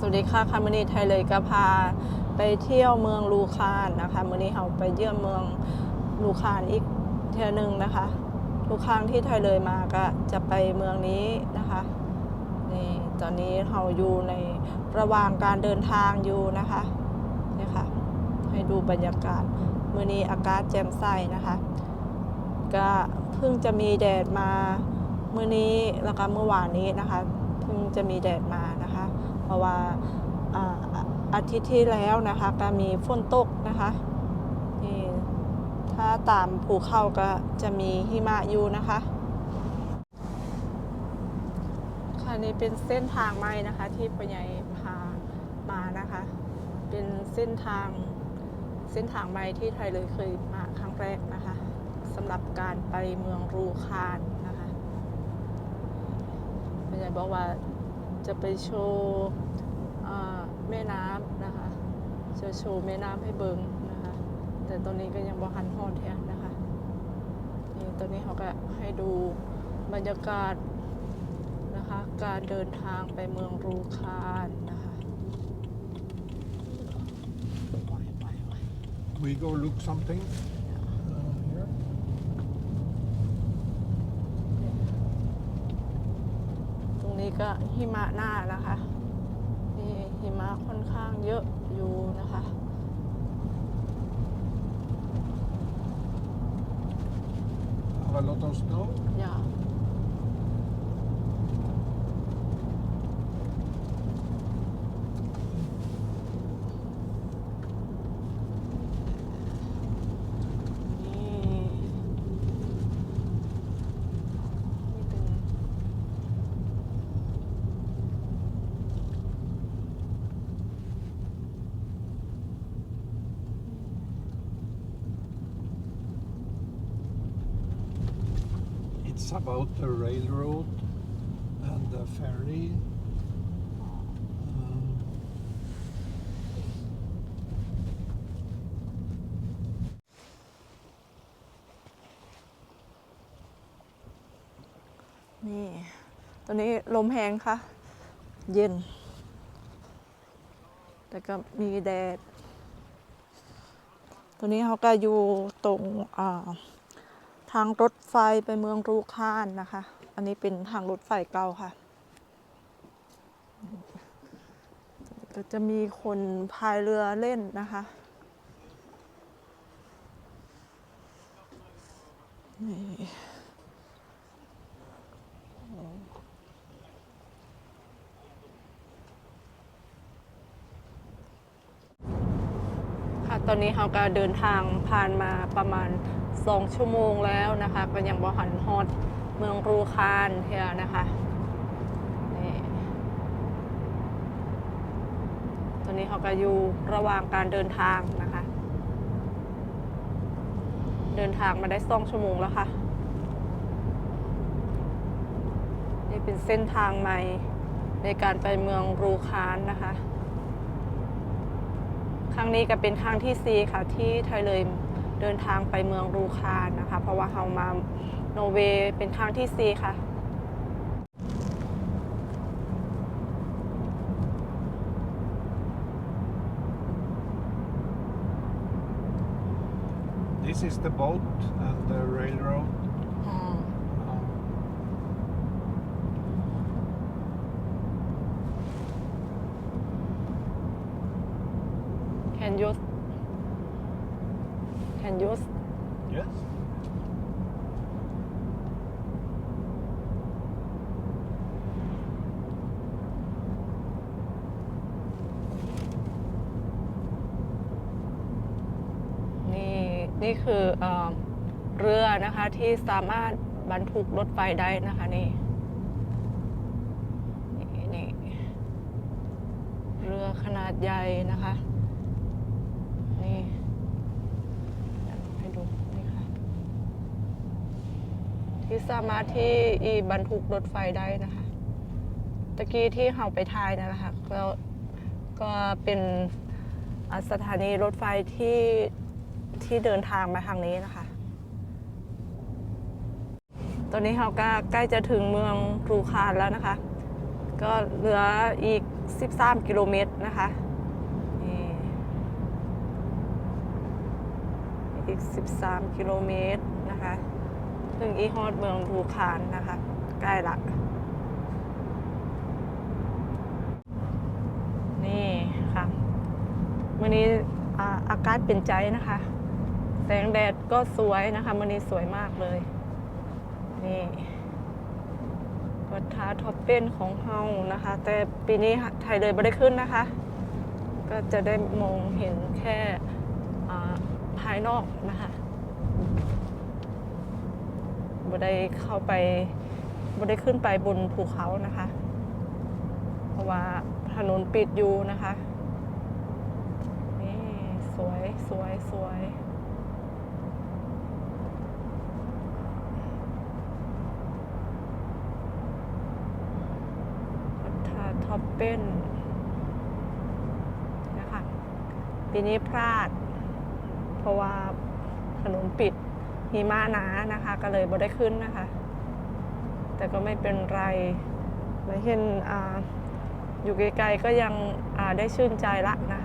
สวัสดีค่ะคามือนีไทยเลยก็พาไปเที่ยวเมืองลูคานนะคะมือนี้เราไปเยี่ยมเมืองลูคานอีกเที่ยวหนึ่งนะคะ ทุกครั้งที่ไทยเลยมาก็จะไปเมืองนี้นะคะนี่ตอนนี้เราอยู่ในระหว่างการเดินทางอยู่นะคะนี่ค่ะให้ดูบรรยากาศมือนี้อากาศแจ่มใสนะคะ ก็เพิ่งจะมีแดดมามื้อนี้แล้วก็เมื่อวานนี้นะคะ เพิ่งจะมีแดดมา เพราะว่าอาอาทิตย์ที่แล้วนะคะก็มีฝนตกนะคะนี่ถ้าตามภูเขาก็จะมีหิมะอยู่นะคะค่ะนี่เป็นเส้นทางใหม่นะคะ ที่ปัญญาพามานะคะ เป็นเส้นทางเส้นทางใหม่ที่ไทยเลยเคยมาครั้งแรกนะคะสำหรับการไปเมืองรูคานนะคะปัญญาบอกว่า จะไปโชว์แม่น้ำนะคะจะโชว์แม่น้ำให้เบิงนะคะ แต่ตอนนี้ก็ยังบ่หันฮอดแท้นะคะนี่ตอนนี้เขาก็ให้ดูบรรยากาศนะคะการเดินทางไปเมืองรูคานนะคะ We go look something uh, here. ตรงนี้ ก็หิมะหน้านะคะนี่หิมะค่อนข้างเยอะอยู่นะคะ Have a lot of snow. อย่านี่นี่เป็น It's about the railroad and the ferry. Um, นี่ตัวนี้ลมแหงค่ะ เย็น แต่ก็มีแดด ตัวนี้เขาก็อยู่ตรงอ่า ทางรถไฟไปเมืองรูคานนะคะ อันนี้เป็นทางรถไฟเก่าค่ะ ก็จะมีคนพายเรือเล่นนะคะ นี่ค่ะตอนนี้เราก็เดินทางผ่านมาประมาณ 2 ชั่วโมงแล้วนะคะก็ยังบ่หันฮอดเมืองรูคานเทียนะคะนี่ตอนนี้เราก็อยู่ระหว่างการเดินทางนะคะ เดินทางมาได้สองชั่วโมงแล้วค่ะ นี่เป็นเส้นทางใหม่ในการไปเมืองรูคานนะคะ ครั้งนี้ก็เป็นครั้งที่สี่ค่ะที่ไทยเลย เดินทางไปเมืองรูคานนะคะ เพราะว่าเรามาโนเวย์เป็นครั้งที่ 4 ค่ะ this is the boat and the railroad. Um, Can you Can you yes. นี่คือเอเรือนะคะที่สามารถบรรทุกรถไฟได้นะคะนี่นี่นี่เรือขนาดใหญ่นะคะนี่ให้ดูนี่ค่ะที่สามารถที่อีบรรทุกรถไฟได้นะคะตะกี้ที่เราไปทายนั่นและคะก็ก็เป็นสถานีรถไฟที่ ที่เดินทางมาทางนี้นะคะ ตอนนี้เราก็ใกล้จะถึงเมืองรูคานแล้วนะคะ ก็เหลืออีก 13 กิโลเมตรนะคะอีก 13 กิโลเมตรนะคะถึงอีฮอดเมืองภูคานนะคะ ใกล้ละนี่ค่ะวันนี้อากาศเป็นใจนะคะ แสงแดดก็สวยนะคะวันนี้สวยมากเลย นี่วัดท้าท็อปเป็นของเฮานะคะ แต่ปีนี้ไทยเลยไม่ได้ขึ้นนะคะ ก็จะได้มองเห็นแค่ภายนอกนะคะบ่ได้เข้าไปบ่ได้ขึ้นไปบนภูเขานะคะ เพราะว่าถนนปิดอยู่นะคะ นี่ สวยสวยสวยพั ท็อปเป้นนะคะปีนี้พลาด เพราะว่าถนนปิดหิมะหนานะคะ ก็เลยบ่ได้ขึ้นนะคะ แต่ก็ไม่เป็นไรมาเห็นออยู่ไกลๆก็ยังได้ชื่นใจละนะ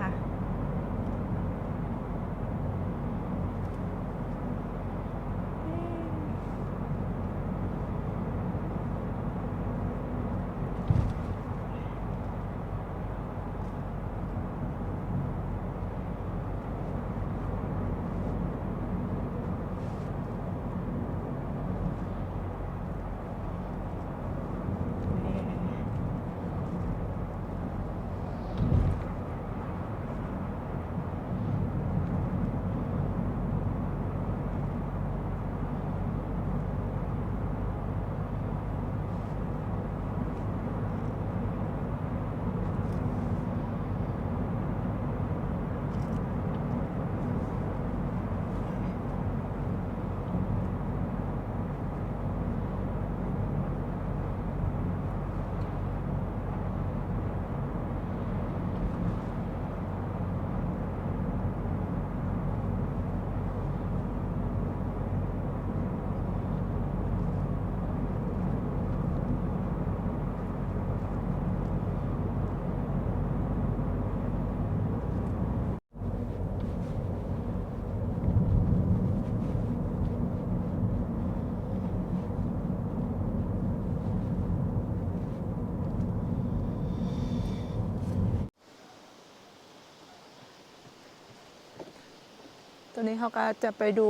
คะตัวนี้เขาก็จะไปดู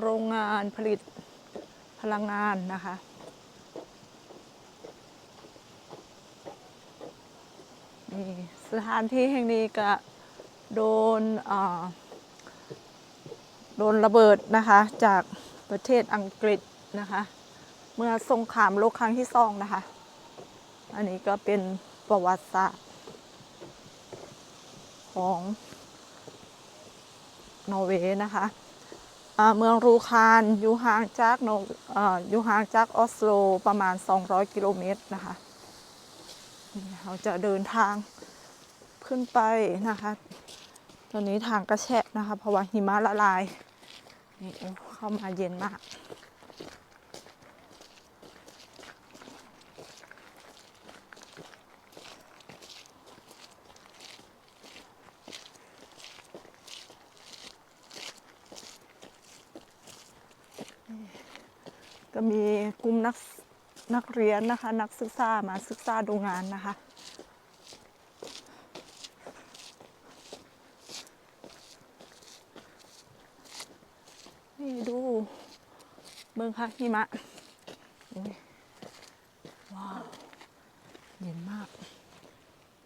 โรงงานผลิตพลังงานนะคะ นี่สถานที่แห่งนี้ก็โดนโดนระเบิดนะคะจากประเทศอังกฤษนะคะ เมื่อสงครามโลกครั้งที่สองนะคะ อันนี้ก็เป็นประวัติศาสตร์ของ นอร์เวย์นะคะเมืองรูคานอยู่ห่างจากนอ่าอยู่ห่างจากออสโลประมาณ 200 กิโลเมตรนะคะเราจะเดินทางขึ้นไปนะคะตอนนี้ทางกระแชะนะคะ เพราะว่าหิมะละลายนี่เข้ามาเย็นมาก มีกลุ่มนักนักเรียนนะคะ นักศึกษามาศึกษาดูงานนะคะ นี่ดู เบิ่งค่ะหิมะว้าว เย็นมาก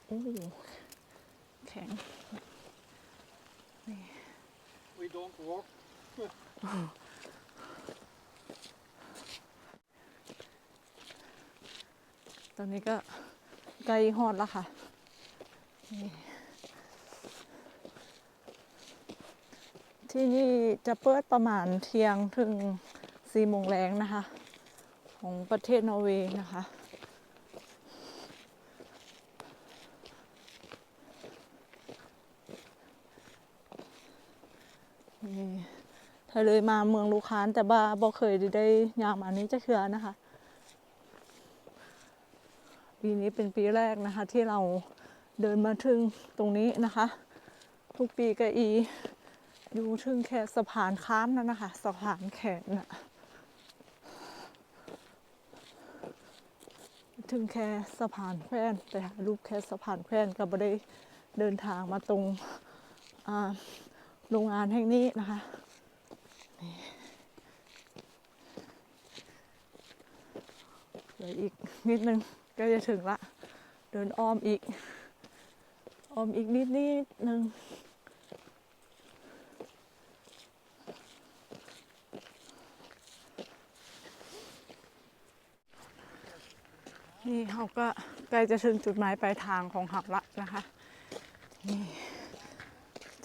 โอ้แข็ง We don't walk. ตอนนี้ก็ใกล้ฮอดแล้วค่ะที่นี่จะเปิดประมาณเที่ยงถึงสี่โมงแรงนะคะ ของประเทศนอร์เวย์นะคะนี่ถ้าเลยมาเมืองลูคานแต่บ้าบ่เคยได้ยางมานี้จะเคือนะคะ ปีนี้เป็นปีแรกนะคะ ที่เราเดินมาถึงตรงนี้นะคะ ทุกปีก็อีอยู่ถึงแค่สะพานข้ามนั่นนะคะสะพานแขนน่ะถึงแค่สะพานแขวนไปหารูปแค่สะพานแขวนก็ไม่ได้เดินทางมาตรงโรงงานแห่งนี้นะคะนี่เหลืออีกนิดนึง ก็จะถึงละ เดินอ้อมอีก อ้อมอีกนิดนิดนึงนี่เขาก็ใกล้จะถึงจุดหมายปลายทางของเขาละนะคะนี่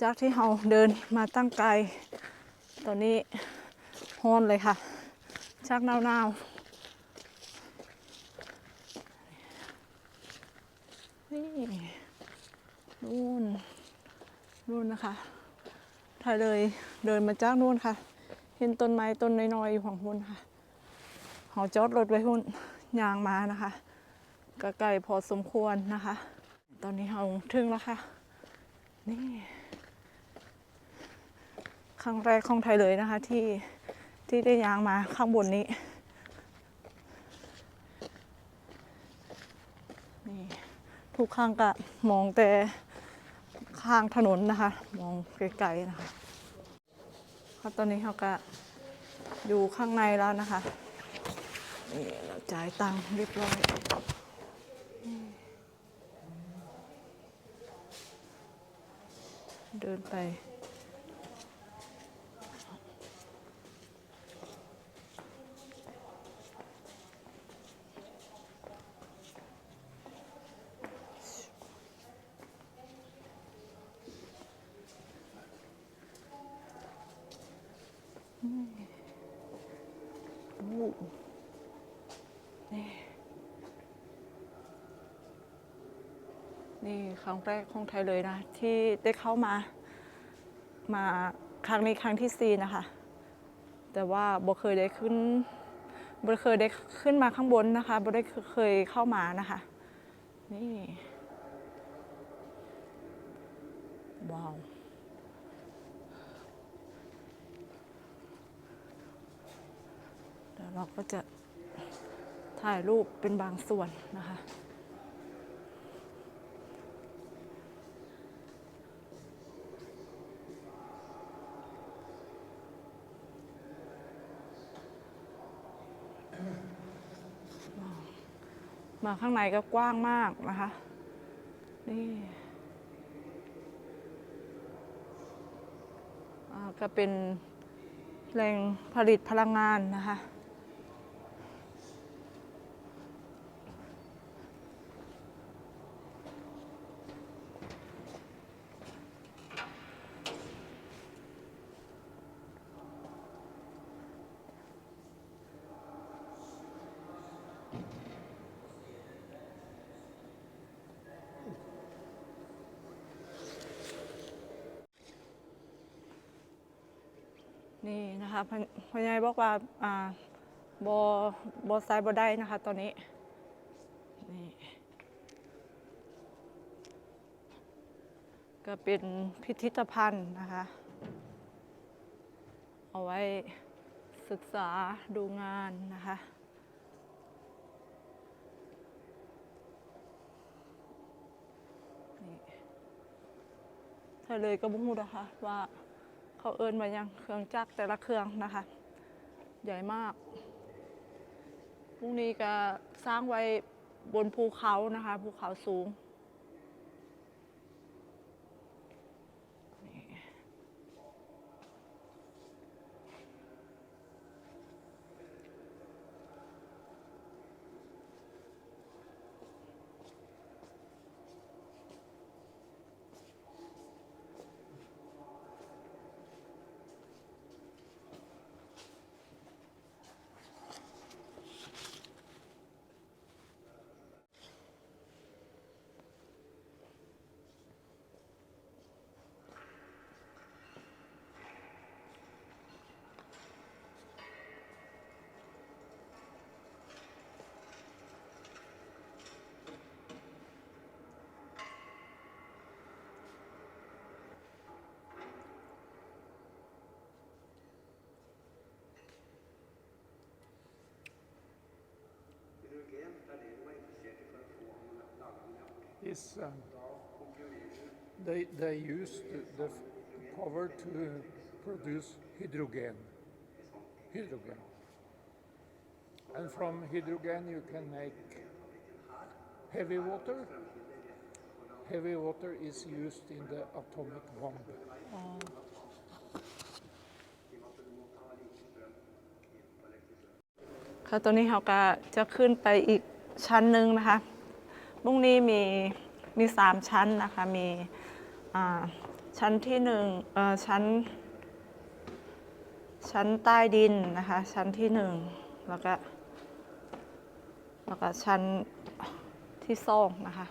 จากที่เราเดินมาตั้งไกล ตอนนี้ฮอนเลยค่ะชักหนาวๆนี่นู่น นู่นนะคะถ่ายเลยเดินมาจากนู่นค่ะ เห็นต้นไม้ต้นน้อยๆอยู่ของพุ่นค่ะเขาจอดรถไว้หุ่นยางมานะคะก็ไกลพอสมควรนะคะ ตอนนี้เราถึงแล้วค่ะ นี่ ครั้งแรกของไทยเลยนะคะที่ที่ได้ยางมาข้างบนนี้นี่ทุกครั้งก็มองแต่ ข้างถนนนะคะ มองไกลๆนะคะครับตอนนี้เขาก็อยู่ข้างในแล้วนะคะนี่เราจ่ายตังค์เรียบร้อยเดินไป แรกของไทยเลยนะ ที่ได้เข้ามามาครั้งนี้ครั้งที่สี่นะคะ แต่ว่าบ่เคยได้ขึ้นบ่เคยได้ขึ้นมาข้างบนนะคะบ่ได้เคยเข้ามานะคะ นี่ ว้าวเดี๋ยวเราก็จะถ่ายรูปเป็นบางส่วนนะคะ มาข้างในก็กว้างมากนะคะ นี่ก็เป็นแหล่งผลิตพลังงานนะคะ นี่นะคะพญพญายบอกว่าอ่าบอบอไซบอได้นะคะตอนนี้นี่ก็เป็นพิพิธภัณฑ์นะคะ เอาไว้ศึกษาดูงานนะคะนี่ถ้าเลยก็บุ้งนะคะว่า เขาเอินมายังเครื่องจักรแต่ละเครื่องนะคะ ใหญ่มากพรุ่งนี้ก็สร้างไว้บนภูเขานะคะภูเขาสูง is um, they, they use the, the power to produce hydrogen. Hydrogen. And from hydrogen you can make heavy water. Heavy water is used in the atomic bomb. ค่ะตอนนี้เราก็จะขึ้นไปอีกชั้นหนึ่งนะคะ พรุ่งนี้มีมีสามชั้นนะคะ มีชั้นที่หนึ่งชั้น ชั้นใต้ดินนะคะ ชั้นที่หนึ่งแล้วก็แล้วก็ชั้นที่สองนะคะ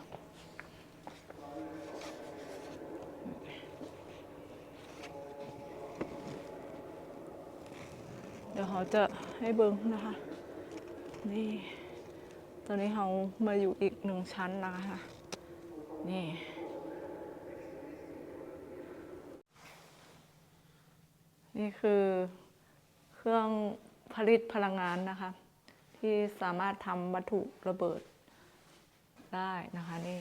เดี๋ยวเขาจะให้เบิ้งนะคะ นี่ อนนี้เรามาอยู่อีกหนึ่งชั้นนะคะนี่นี่คือเครื่องผลิตพลังงานนะคะ ที่สามารถทำวัตถุระเบิดได้นะคะนี่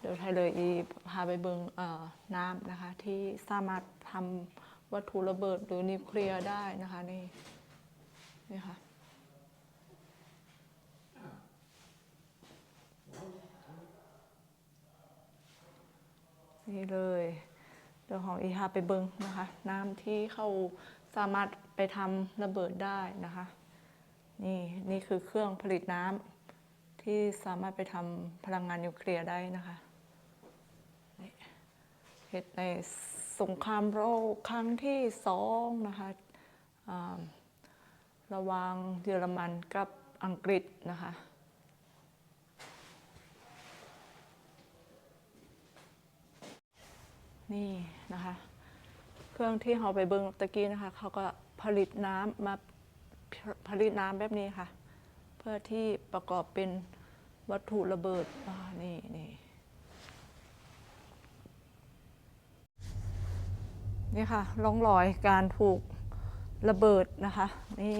เดี๋ยวไทยเลยอีพาไปเบิงเอ่อน้ำนะคะ ที่สามารถทำวัตถุระเบิดหรือนิวเคลียร์ได้นะคะนี่นี่ค่ะ นี่เลยเดี๋ยวของอีฮาไปเบิงนะคะ น้ำที่เขาสามารถไปทำระเบิดได้นะคะ นี่นี่คือเครื่องผลิตน้ำที่สามารถไปทำพลังงานนิวเคลียร์ได้นะคะเหตุในสงครามโลกครั้งที่สองนะคะระหว่างเยอรมันกับอังกฤษนะคะ นี่นะคะ เครื่องที่เราไปเบิ้งตะกี้นะคะเขาก็ผลิตน้ำมาผลิตน้ำแบบนี้ค่ะ เพื่อที่ประกอบเป็นวัตถุระเบิดนี่นี่นี่ค่ะร่องรอยการถูกระเบิดนะคะ นี่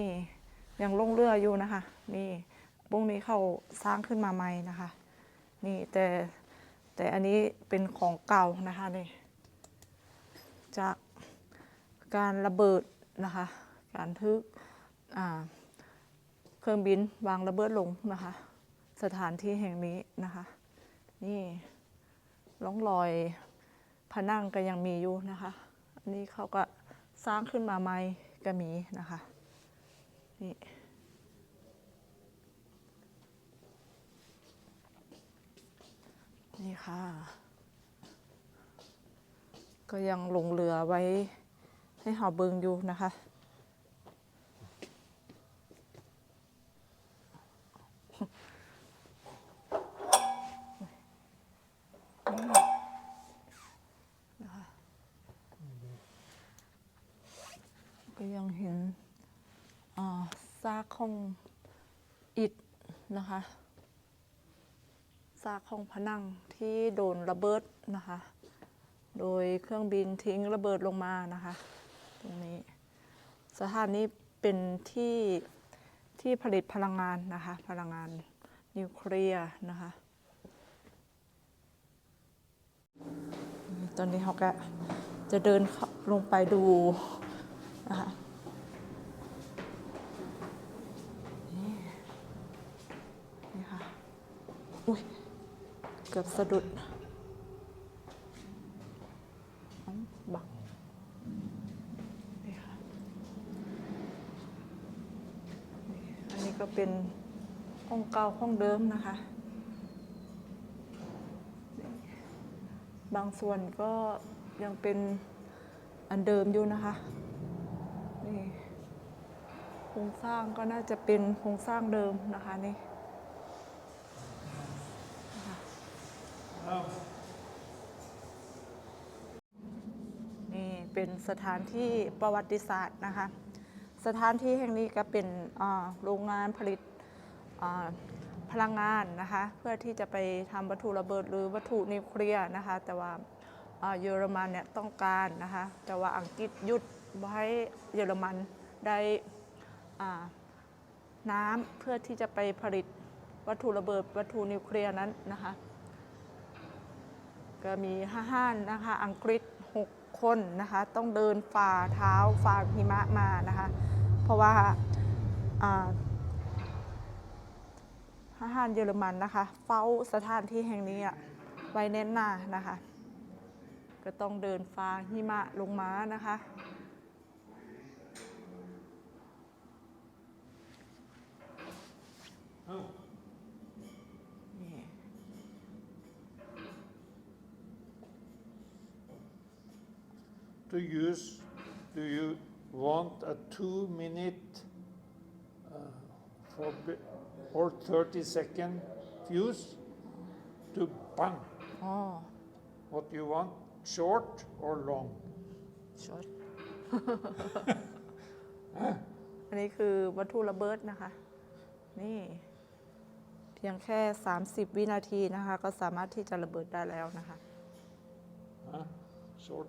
ยังลงเรืออยู่นะคะ นี่พวกนี้เขาสร้างขึ้นมาใหม่นะคะ นี่แต่แต่อันนี้เป็นของเก่านะคะนี่ จากการระเบิดนะคะ การทึกเครื่องบินวางระเบิดลงนะคะ สถานที่แห่งนี้นะคะ นี่ร่องรอยผนังก็ยังมีอยู่นะคะ อันนี้เขาก็สร้างขึ้นมาใหม่ก็มีนะคะนี่นี่ค่ะ ก็ยังลงเรือไว้ให้หาเบิงอยู่นะคะ ก็ยังเห็นอ่าซากของอิฐนะคะซากของผนังที่โดนระเบิดนะคะ โดยเครื่องบินทิ้งระเบิดลงมานะคะ ตรงนี้ สถานนี้เป็นที่ที่ผลิตพลังงานนะคะ พลังงานนิวเคลียร์นะคะ ตอนนี้เขาก็จะเดินเข้าลงไปดูนะคะนี่ค่ะ อุ้ย เกือบสะดุดอ้าวบักนี่ค่ะนี่อันนี้ ก็เป็นห้องเก่าห้องเดิมนะคะ บางส่วนก็ยังเป็นอันเดิมอยู่นะคะนี่โครงสร้างก็น่าจะเป็นโครงสร้างเดิมนะคะนี่นี่เป็นสถานที่ประวัติศาสตร์นะคะ สถานที่แห่งนี้ก็เป็นโรงงานผลิตพลังงานนะคะเพื่อที่จะไปทำวัตถุระเบิดหรือวัตถุนิวเคลียร์นะคะ แต่ว่าเยอรมันเนี่ยต้องการนะคะแต่ว่าอังกฤษหยุดให้เยอรมันได้น้ำเพื่อที่จะไปผลิตวัตถุระเบิดวัตถุนิวเคลียร์นั้นนะคะก็มีห้าห้านนะคะอังกฤษ 6 คนนะคะต้องเดินฝ่าเท้าฝ่าหิมะมานะคะ เพราะว่าอาทหารเยอรมันนะคะ เฝ้าสถานที่แห่งนี้อะไว้แน่นหน้านะคะ ก็ต้องเดินฟ้าหิมะลงมานะคะนี่ To use, do you want a two minute uh, for, bi- or 30 second fuse to bang? อ๋อ What you want, short or long? ช็อตอันนี้คือวัตถุระเบิดนะคะ นี่เพียงแค่ 30 วินาทีนะคะ ก็สามารถที่จะระเบิดได้แล้วนะคะ Huh? Short.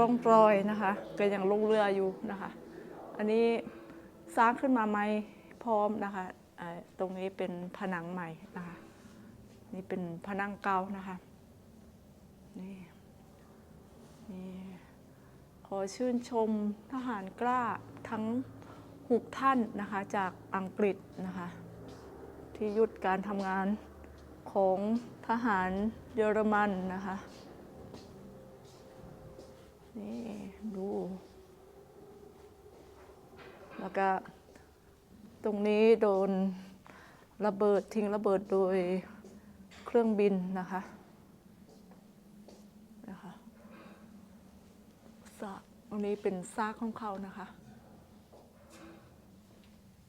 ร่องรอยนะคะก็ยังลงเรืออยู่นะคะ อันนี้สร้างขึ้นมาใหม่พร้อมนะคะตรงนี้เป็นผนังใหม่นะคะนี่เป็นผนังเก่านะคะนี่นี่ขอชื่นชมทหารกล้าทั้งหกท่านนะคะจากอังกฤษนะคะที่หยุดการทำงานของทหารเยอรมันนะคะ นี่ดู แล้วก็ตรงนี้โดนระเบิดทิ้งระเบิดโดยเครื่องบินนะคะนะคะซากตรงนี้เป็นซากของเขานะคะ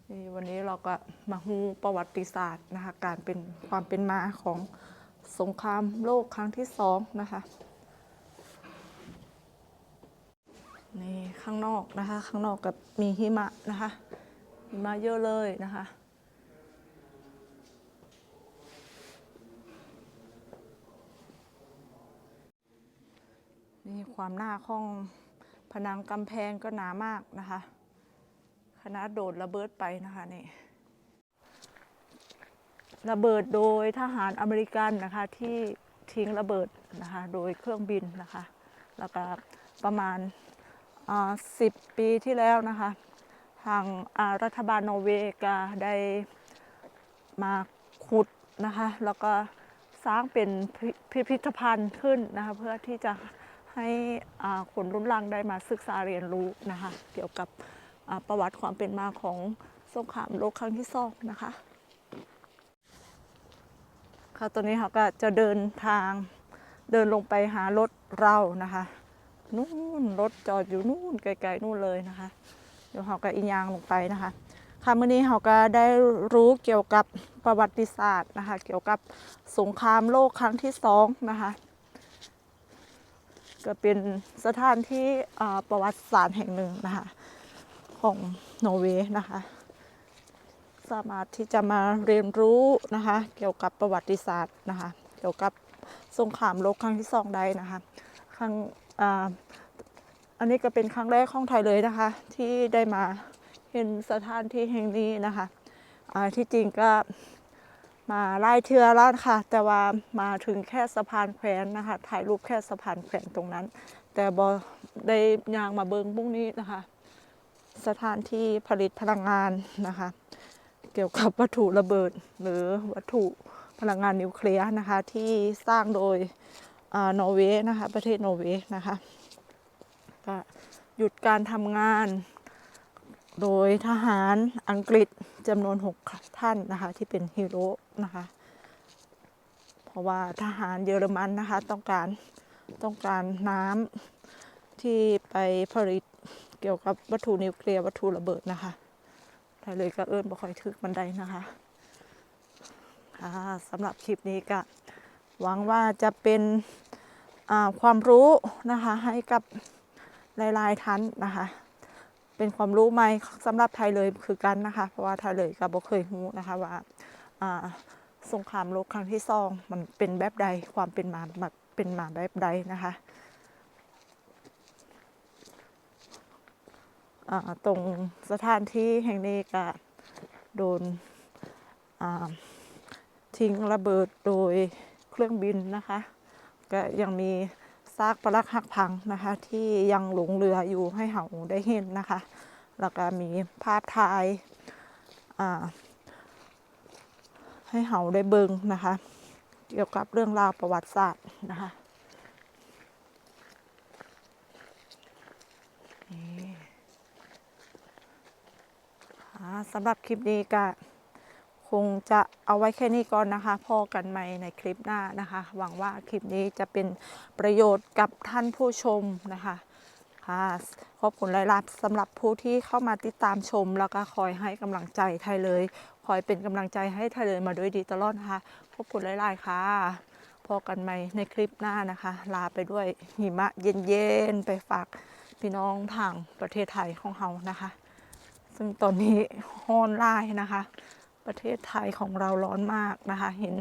นี่วันนี้เราก็มาฮูประวัติศาสตร์นะคะการเป็นความเป็นมาของสงครามโลกครั้งที่สองนะคะ นี่ข้างนอกนะคะ ข้างนอกกับมีหิมะนะคะหิมะเยอะเลยนะคะนี่ความหน้าของผนังกำแพงก็หนามากนะคะคณะโดดระเบิดไปนะคะนี่ระเบิดโดยทหารอเมริกันนะคะที่ทิ้งระเบิดนะคะโดยเครื่องบินนะคะ แล้วก็ประมาณ สิบปีที่แล้วนะคะ ทางรัฐบาลนอร์เวย์ก็ได้มาขุดนะคะ แล้วก็สร้างเป็นพิพิธภัณฑ์ขึ้นนะคะ เพื่อที่จะให้คนรุ่นหลังได้มาศึกษาเรียนรู้นะคะ เกี่ยวกับประวัติความเป็นมาของสงครามโลกครั้งที่สองนะคะค่ะตอนนี้เขาก็จะเดินทางเดินลงไปหารถเรานะคะ นู่นรถจอดอยู่นู่นไกลๆนู่นเลยนะคะ เดี๋ยวเขาก็อียางลงไปนะคะ ค่ะมื่อนี้เขาก็ได้รู้เกี่ยวกับประวัติศาสตร์นะคะ เกี่ยวกับสงครามโลกครั้งที่สองนะคะก็เป็นสถานที่ประวัติศาสตร์แห่งหนึ่งนะคะของนอร์เวย์นะคะ สามารถที่จะมาเรียนรู้นะคะ เกี่ยวกับประวัติศาสตร์นะคะ เกี่ยวกับสงครามโลกครั้งที่สองได้นะคะ ครั้ง อันนี้ก็เป็นครั้งแรกของไทยเลยนะคะ ที่ได้มาเห็นสถานที่แห่งนี้นะคะที่จริงก็มาไล่เทือแล้วค่ะ แต่ว่ามาถึงแค่สะพานแขวนนะคะ ถ่ายรูปแค่สะพานแขวนตรงนั้น แต่บอได้ยางมาเบิงบุ้งนี้นะคะ สถานที่ผลิตพลังงานนะคะ เกี่ยวกับวัตถุระเบิดหรือวัตถุพลังงานนิวเคลียร์นะคะ ที่สร้างโดย นอร์เวย์นะคะ ประเทศนอร์เวย์นะคะก็หยุดการทำงาน โดยทหารอังกฤษจำนวน 6 ท่านนะคะ ที่เป็นฮีโร่นะคะ เพราะว่าทหารเยอรมันนะคะ ต้องการต้องการน้ำที่ไปผลิตเกี่ยวกับวัตถุนิวเคลียร์วัตถุระเบิดนะคะไทยเลยก็เอิญบ่ค่อยถึกบันไดนะคะะสำหรับคลิปนี้ก็ หวังว่าจะเป็นความรู้นะคะให้กับหลายๆท่านนะคะ เป็นความรู้ใหม่สำหรับไทยเลยคือกันนะคะ เพราะว่าไทยเลยก็บ่เคยรู้นะคะว่าสงครามโลกครั้งที่สองมันเป็นแบบใดความเป็นมาแบบเป็นมาแบบใดนะคะตรงสถานที่แห่งนี้ก็โดนทิ้งระเบิดโดย รื่องบินนะคะ ก็ยังมีซากปรักหักพังนะคะ ที่ยังหลงเรืออยู่ให้เฮาได้เห็นนะคะ แล้วก็มีภาพถ่ายาให้เฮาได้เบิงนะคะ เกี่ยวกับเรื่องราวประวัติศาสตร์นะคะสำหรับคลิปนี้ก็ คงจะเอาไว้แค่นี้ก่อนนะคะพอกันใหม่ในคลิปหน้านะคะ หวังว่าคลิปนี้จะเป็นประโยชน์กับท่านผู้ชมนะคะค่ะขอบคุณหลายๆสำหรับผู้ที่เข้ามาติดตามชม แล้วก็คอยให้กำลังใจไทยเลย คอยเป็นกำลังใจให้ไทยเลยมาด้วยดีตลอดนะคะขอบคุณหลายๆค่ะ พอกันใหม่ในคลิปหน้านะคะ ลาไปด้วยหิมะเย็นๆไปฝากพี่น้องทางประเทศไทยของเรานะคะ ซึ่งตอนนี้ฮ้อนไล่นะคะ ประเทศไทยของเราร้อนมากนะคะ เห็น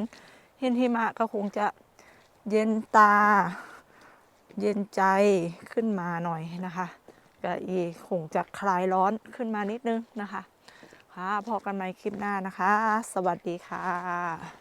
เห็นหิมะก็คงจะเย็นตา เย็นใจขึ้นมาหน่อยนะคะก็อีคงจะคลายร้อนขึ้นมานิดนึงนะคะ ค่ะพอกันใหม่คลิปหน้านะคะ สวัสดีค่ะ